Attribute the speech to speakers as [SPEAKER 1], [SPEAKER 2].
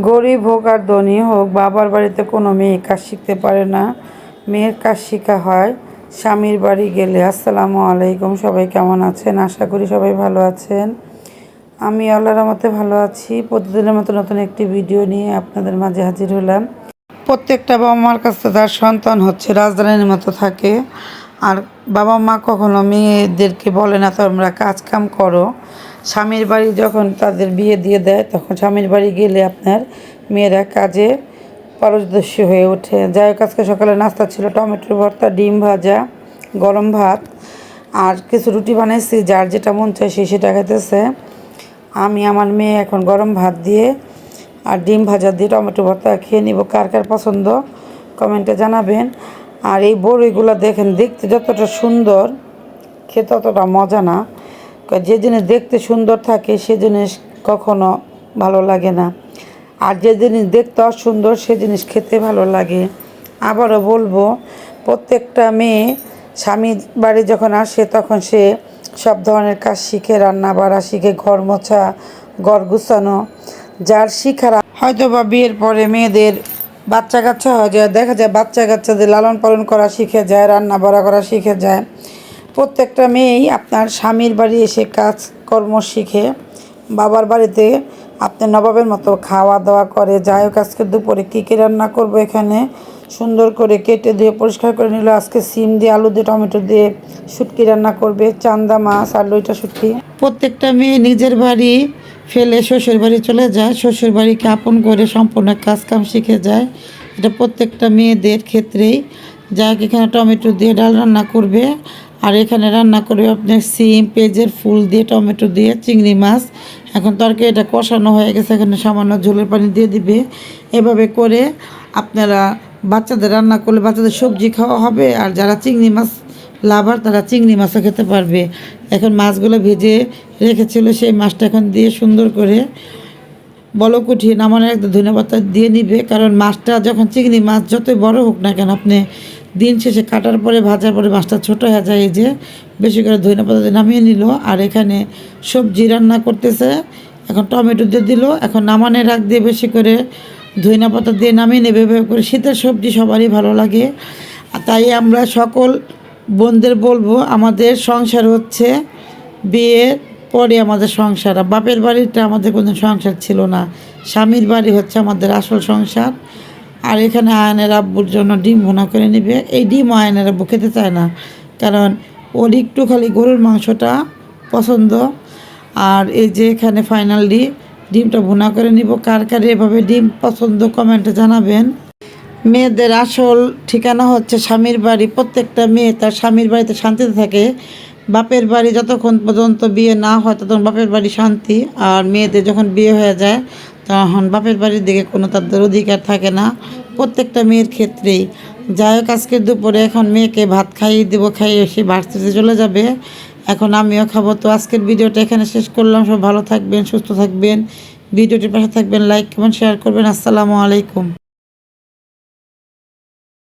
[SPEAKER 1] গরিব হোক আর ধনী হোক, বাবার বাড়িতে কোনো মেয়ে কাজ শিখতে পারে না। মেয়ের কাজ শেখা হয়, স্বামীর বাড়ি গেলে। আসসালামু আলাইকুম, সবাই কেমন আছেন? আশা করি সবাই ভালো আছেন। আমি আল্লাহর মতে ভালো আছি। প্রতিদিনের মতো নতুন একটি ভিডিও নিয়ে আপনাদের মাঝে হাজির হলাম। প্রত্যেকটা বাবা মার কাছে তার সন্তান হচ্ছে, রাজধানীর মতো থাকে। আর বাবা মা কখনো মেয়েদেরকে বলে না, তোমরা কাজ কাম করো। স্বামীর বাড়ি যখন তাদের বিয়ে দিয়ে দেয়, তখন স্বামীর বাড়ি গেলে আপনার মেয়েরা কাজে পারদর্শী হয়ে ওঠে। যাই হোক, আজকে সকালে নাস্তা ছিল টমেটোর ভর্তা, ডিম ভাজা, গরম ভাত আর কিছু রুটি বানাইছি। যার যেটা মন চায় সে সেটা খাইতেছে। আমি, আমার মেয়ে এখন গরম ভাত দিয়ে আর ডিম ভাজা দিয়ে টমেটো ভর্তা খেয়ে নিব। কার কার পছন্দ কমেন্টে জানাবেন। আর এই বড়িগুলো দেখেন, দেখতে যতটা সুন্দর, খেতে ততটা মজা না। যে জিনিস দেখতে সুন্দর থাকে সে জিনিস কখনো ভালো লাগে না। আর যে জিনিস দেখতে অসুন্দর সে জিনিস খেতে ভালো লাগে। আবারও বলব, প্রত্যেকটা মেয়ে স্বামীর বাড়ি যখন আসে, তখন সে সব ধরনের কাজ শিখে, রান্না বাড়া শিখে, ঘর মোছা, ঘর গুছানো। যার শিখার হয়তো বা বিয়ের পরে মেয়েদের বাচ্চা কাচ্চা হয়ে যায়, দেখা যায় বাচ্চা কাচ্চাদের লালন পালন করা শিখে যায়, রান্না বাড়া করা শিখে যায়। প্রত্যেকটা মেয়েই আপনার স্বামীর বাড়ি এসে কাজ কর্ম শিখে, বাবার বাড়িতে আপনার নবাবের মতো খাওয়া দাওয়া করে, যাই হোক আজকে দুপুরে কী কী রান্না করব এখানে? সুন্দর করে কেটে দিয়ে পরিষ্কার করে নিল। আজকে সিম দিয়ে আলু দিয়ে, টমেটো দিয়ে শুটকি রান্না করবে। চান্দা মাছ আর লইটা শুটকি। প্রত্যেকটা মেয়ে নিজের বাড়ি ফেলে শ্বশুর বাড়ি চলে যায়। শ্বশুর বাড়িকে আপন করে সম্পূর্ণ কাজ কাম শিখে যায়। এটা প্রত্যেকটা মেয়েদের ক্ষেত্রেই। যাক এখানে টমেটো দিয়ে ডাল রান্না করবে। আর এখানে রান্না করবে আপনার সিম, পেঁয়াজের ফুল দিয়ে, টমেটো দিয়ে, চিংড়ি মাছ। এখন তরকারি এটা কষানো হয়ে গেছে, এখানে সামান্য ঝোলের পানি দিয়ে দিবে। এভাবে করে আপনারা বাচ্চাদের রান্না করলে বাচ্চাদের সবজি খাওয়া হবে, আর যারা চিংড়ি মাছ লাভার, তারা চিংড়ি মাছও খেতে পারবে। এখন মাছগুলো ভেজে রেখেছিল, সেই মাছটা এখন দিয়ে সুন্দর করে বলক উঠিয়ে নামানোর একটা ধন্যবাদ দিয়ে নিবে। কারণ মাছটা যখন চিংড়ি মাছ যতই বড় হোক না কেন, আপনি দিন শেষে কাটার পরে, ভাজার পরে মাছটা ছোটো হয়ে যায় যে, বেশি করে ধনে পাতা দিয়ে নামিয়ে নিল। আর এখানে সবজি রান্না করতেছে। এখন টমেটো দিয়ে দিল। এখন নামানে রাখ দিয়ে বেশি করে ধইনা পাতা দিয়ে নামিয়ে নেবে। এভাবে করে শীতের সবজি সবারই ভালো লাগে। তাই আমরা সকল বোনদের বলব, আমাদের সংসার হচ্ছে বিয়ের পরে আমাদের সংসার। বাপের বাড়িটা আমাদের কোনো সংসার ছিল না। স্বামীর বাড়ি হচ্ছে আমাদের আসল সংসার। আর এখানে আয়নের আব্বুর জন্য ডিম ভোনা করে নেবে। এই ডিম আয়নের আব্বু খেতে চায় না, কারণ ওর একটু খালি গরুর মাংসটা পছন্দ। আর এই যে এখানে ফাইনালি ডিমটা ভুনা করে নিব। কার কার এভাবে ডিম পছন্দ কমেন্টে জানাবেন। মেয়েদের আসল ঠিকানা হচ্ছে স্বামীর বাড়ি। প্রত্যেকটা মেয়ে তার স্বামীর বাড়িতে শান্তিতে থাকে। বাপের বাড়ি যতক্ষণ পর্যন্ত বিয়ে না হয়, ততক্ষণ বাপের বাড়ি শান্তি। আর মেয়েদের যখন বিয়ে হয়ে যায় তখন বাপের বাড়ির দিকে কোনো তাদের অধিকার থাকে না। প্রত্যেকটা মেয়ের ক্ষেত্রেই। যাই হোক আজকে দুপুরে এখন মেয়েকে ভাত খাইয়ে দেবো, খাইয়ে সে ভার্সিতে চলে যাবে। এখন আমিও খাব। তো আজকের ভিডিওটা এখানে শেষ করলাম। সব ভালো থাকবেন, সুস্থ থাকবেন। ভিডিওটির পাশে থাকবেন লাইক কমেন্ট শেয়ার করবেন। আসসালামু আলাইকুম।